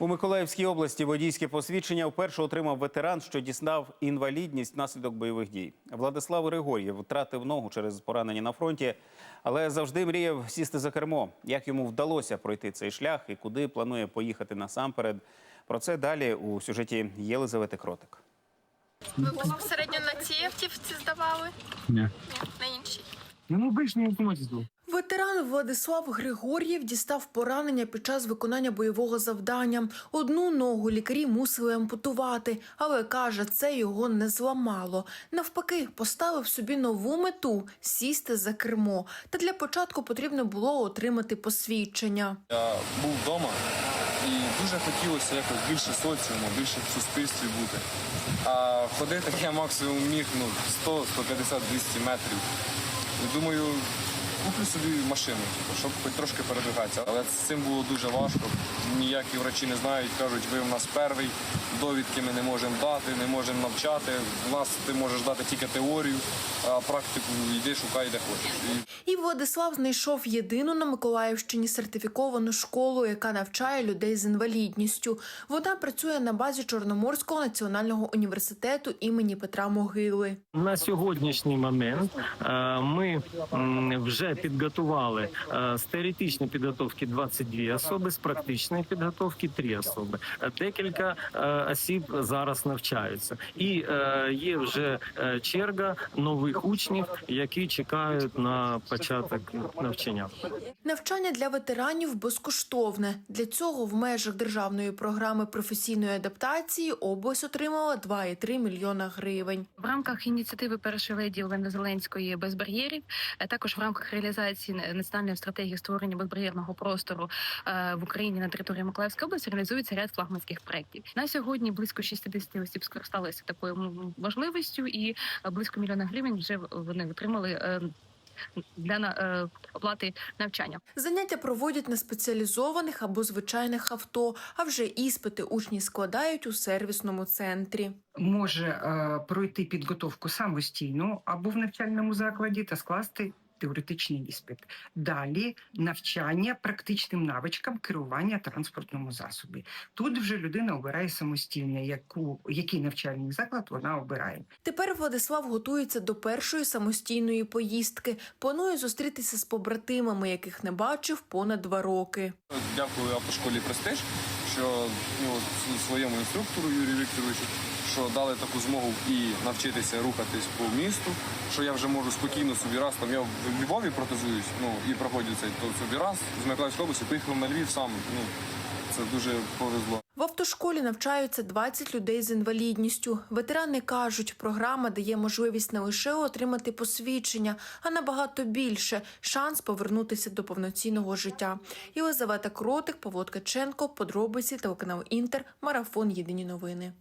У Миколаївській області водійське посвідчення вперше отримав ветеран, що дістав інвалідність внаслідок бойових дій. Владислав Григор'єв втратив ногу через поранення на фронті, але завжди мріяв сісти за кермо. Як йому вдалося пройти цей шлях і куди планує поїхати насамперед? Про це далі у сюжеті Єлизавети Кротик. Ви безпосередньо на цій автівці здавали? Ні. Ні, на іншій. Ну, обичний автомат був. Ветеран Владислав Григор'єв дістав поранення під час виконання бойового завдання. Одну ногу лікарі мусили ампутувати, але каже, це його не зламало. Навпаки, поставив собі нову мету сісти за кермо. Та для початку потрібно було отримати посвідчення. Я був вдома і дуже хотілося якось більше соціуму, більше в суспільстві бути. А ходити я максимум міг ну, 100, 150, 200 метрів. Думаю, куплю собі машину, типу, щоб хоч трошки передвигатися. Але з цим було дуже важко. Ніякі врачі не знають, кажуть, ви в нас перший, довідки ми не можемо дати, не можемо навчати. У нас ти можеш дати тільки теорію, а практику йди шукай де хочеш. І І Владислав знайшов єдину на Миколаївщині сертифіковану школу, яка навчає людей з інвалідністю. Вона працює на базі Чорноморського національного університету імені Петра Могили. На сьогоднішній момент е, ми м, вже підготували е, з теоретичної підготовки 22 особи, з практичної підготовки 3 особи. Е, Декілька е, осіб зараз навчаються, і є вже черга нових учнів, які чекають на початок навчання. Навчання для ветеранів безкоштовне. Для цього в межах державної програми професійної адаптації область отримала 2,3 мільйона гривень. В рамках ініціативи першої леді Олени Зеленської без бар'єрів, також в рамках реалізації національної стратегії створення безбар'єрного простору е, в Україні на території Миколаївської області реалізується ряд флагманських проєктів. На сьогодні близько 60 осіб скористалися такою можливістю, і е, близько мільйона гривень вже вони отримали. е, Для на- е, оплати навчання Заняття проводять на спеціалізованих або звичайних авто, а вже іспити учні складають у сервісному центрі. може е, пройти підготовку самостійно або в навчальному закладі та скласти теоретичний іспит. Далі навчання практичним навичкам керування транспортному засобі. Тут вже людина обирає самостійно, яку який навчальний заклад вона обирає. Тепер Владислав готується до першої самостійної поїздки. Планує зустрітися з побратимами, яких не бачив понад два роки. Дякую автошколі Престиж, що ну, своєму інструктору Юрію Вікторовичу, що дали таку змогу і навчитися рухатись по місту, що я вже можу спокійно собі раз там я в Львові протезуюсь, ну і проходжу цей то собі раз з Миколаївської області, поїхав на Львів сам. Ну це дуже повезло. В автошколі навчаються 20 людей з інвалідністю. Ветерани кажуть, програма дає можливість не лише отримати посвідчення, а набагато більше шанс повернутися до повноцінного життя. Єлизавета Кротик, Павло Ткаченко, подробиці телеканал Інтер, марафон Єдині новини.